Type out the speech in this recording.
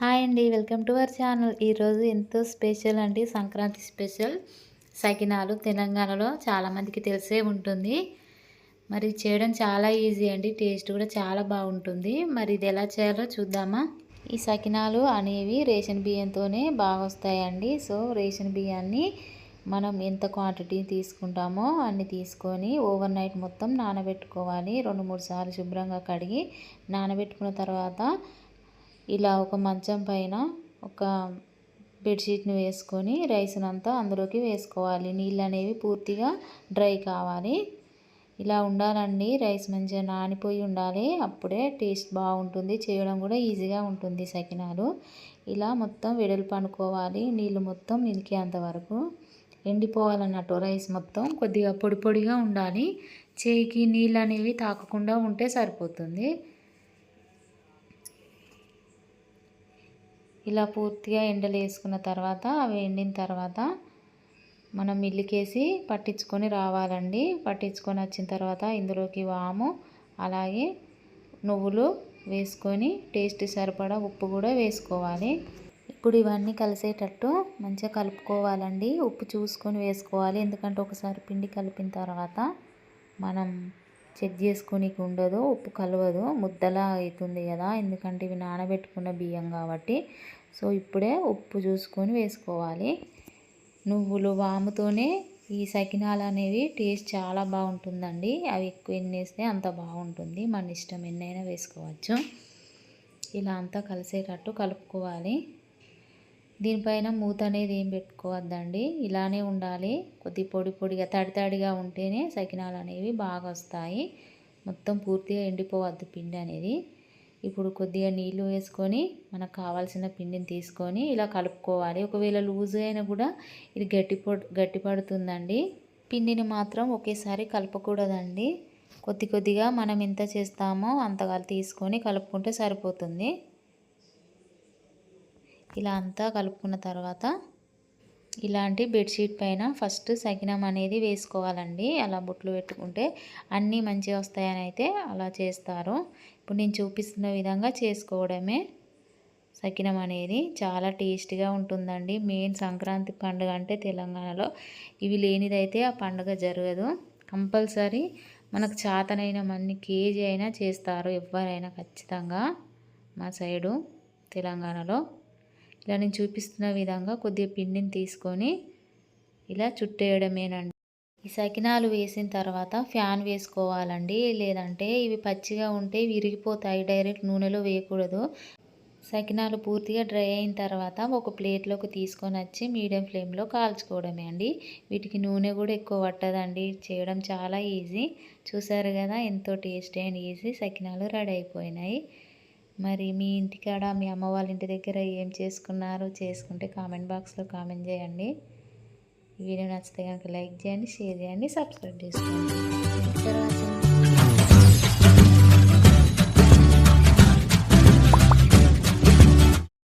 Hi అండి welcome to our channel. ఈరోజు ఎంతో స్పెషల్ అండి సంక్రాంతి స్పెషల్. సకినాలు తెలంగాణలో చాలామందికి తెలిసే ఉంటుంది. మరి చేయడం చాలా ఈజీ అండి టేస్ట్ కూడా చాలా బాగుంటుంది. మరి ఇది ఎలా చేయాలో చూద్దామా? ఈ సకినాలు అనేవి రేషన్ బియ్యంతోనే బాగా వస్తాయండి. సో రేషన్ బియ్యాన్ని మనం ఎంత క్వాంటిటీ తీసుకుంటామో అన్ని తీసుకొని ఓవర్ నైట్ మొత్తం నానబెట్టుకోవాలి. రెండు మూడు సార్లు శుభ్రంగా కడిగి నానబెట్టుకున్న తర్వాత ఇలా ఒక మంచం పైన ఒక బెడ్షీట్ని వేసుకొని రైస్ని అంతా అందులోకి వేసుకోవాలి. నీళ్ళు అనేవి పూర్తిగా డ్రై కావాలి. ఇలా ఉండాలండి. రైస్ మంచిగా నానిపోయి ఉండాలి. అప్పుడే టేస్ట్ బాగుంటుంది. చేయడం కూడా ఈజీగా ఉంటుంది సకినాలు. ఇలా మొత్తం వెడల్పు అనుకోవాలి నీళ్ళు మొత్తం నిలికేంత వరకు ఎండిపోవాలన్నట్టు రైస్ మొత్తం కొద్దిగా పొడి పొడిగా ఉండాలి. చేయికి నీళ్ళు అనేవి తాకకుండా ఉంటే సరిపోతుంది. ఇలా పూర్తిగా ఎండలు వేసుకున్న తర్వాత అవి ఎండిన తర్వాత మనం మిల్లికేసి పట్టించుకొని రావాలండి. పట్టించుకొని వచ్చిన తర్వాత ఇందులోకి వాము అలాగే నువ్వులు వేసుకొని టేస్ట్ సరిపడా ఉప్పు కూడా వేసుకోవాలి. ఇప్పుడు ఇవన్నీ కలిసేటట్టు మంచిగా కలుపుకోవాలండి. ఉప్పు చూసుకొని వేసుకోవాలి. ఎందుకంటే ఒకసారి పిండి కలిపిన తర్వాత మనం చెక్ చేసుకోనికి ఉండదు ఉప్పు కలవదు. ముద్దలా అవుతుంది కదా. ఎందుకంటే ఇవి నానబెట్టుకున్న బియ్యం కాబట్టి. సో ఇప్పుడే ఉప్పు చూసుకొని వేసుకోవాలి. నువ్వులు వాముతోనే ఈ సకినాలు అనేవి టేస్ట్ చాలా బాగుంటుందండి. అవి ఎక్కువ ఎన్ని వేస్తే అంత బాగుంటుంది. మన ఇష్టం ఎన్నైనా వేసుకోవచ్చు. ఇలా అంతా కలిసేటట్టు కలుపుకోవాలి. దీనిపైన మూత అనేది ఏం పెట్టుకోవద్దండి. ఇలానే ఉండాలి. కొద్ది పొడి పొడిగా తడి తడిగా ఉంటేనే సకినాలు అనేవి బాగా వస్తాయి. మొత్తం పూర్తిగా ఎండిపోవద్దు పిండి అనేది. ఇప్పుడు కొద్దిగా నీళ్ళు వేసుకొని మనకు కావాల్సిన పిండిని తీసుకొని ఇలా కలుపుకోవాలి. ఒకవేళ లూజ్ అయినా కూడా ఇది గట్టి గట్టి పడుతుందండి. పిండిని మాత్రం ఒకేసారి కలపకూడదండి. కొద్ది కొద్దిగా మనం ఎంత చేస్తామో అంతగా తీసుకొని కలుపుకుంటే సరిపోతుంది. ఇలా అంతా కలుపుకున్న తర్వాత ఇలాంటి బెడ్షీట్ పైన ఫస్ట్ సకినం అనేది వేసుకోవాలండి. అలా బుట్లు పెట్టుకుంటే అన్నీ మంచిగా వస్తాయని అయితే అలా చేస్తారు. ఇప్పుడు నేను చూపిస్తున్న విధంగా చేసుకోవడమే సకినం అనేది. చాలా టేస్టీగా ఉంటుందండి. మెయిన్ సంక్రాంతి పండుగ అంటే తెలంగాణలో ఇవి లేనిదైతే ఆ పండుగ జరగదు. కంపల్సరీ మనకు చాతనైన మన్ని కేజీ అయినా చేస్తారు. ఎవరైనా ఖచ్చితంగా మా సైడు తెలంగాణలో. ఇలా నేను చూపిస్తున్న విధంగా కొద్దిగా పిండిని తీసుకొని ఇలా చుట్టేయడమేనండి. ఈ సకినాలు వేసిన తర్వాత ఫ్యాన్ వేసుకోవాలండి. లేదంటే ఇవి పచ్చిగా ఉంటే విరిగిపోతాయి. డైరెక్ట్ నూనెలో వేయకూడదు. సకినాలు పూర్తిగా డ్రై అయిన తర్వాత ఒక ప్లేట్లోకి తీసుకొని వచ్చి మీడియం ఫ్లేమ్లో కాల్చుకోవడమే అండి. వీటికి నూనె కూడా ఎక్కువ పట్టదండి. చేయడం చాలా ఈజీ. చూసారు కదా ఎంతో టేస్టీ అండ్ ఈజీ సకినాలు రెడీ అయిపోయినాయి. మరి మీ ఇంటికాడ మీ అమ్మ వాళ్ళ ఇంటి దగ్గర ఏం చేసుకున్నారు చేసుకుంటే కామెంట్ బాక్స్లో కామెంట్ చేయండి. వీడియో నచ్చితే కనుక లైక్ చేయండి షేర్ చేయండి సబ్స్క్రైబ్ చేసుకోండి. తర్వాత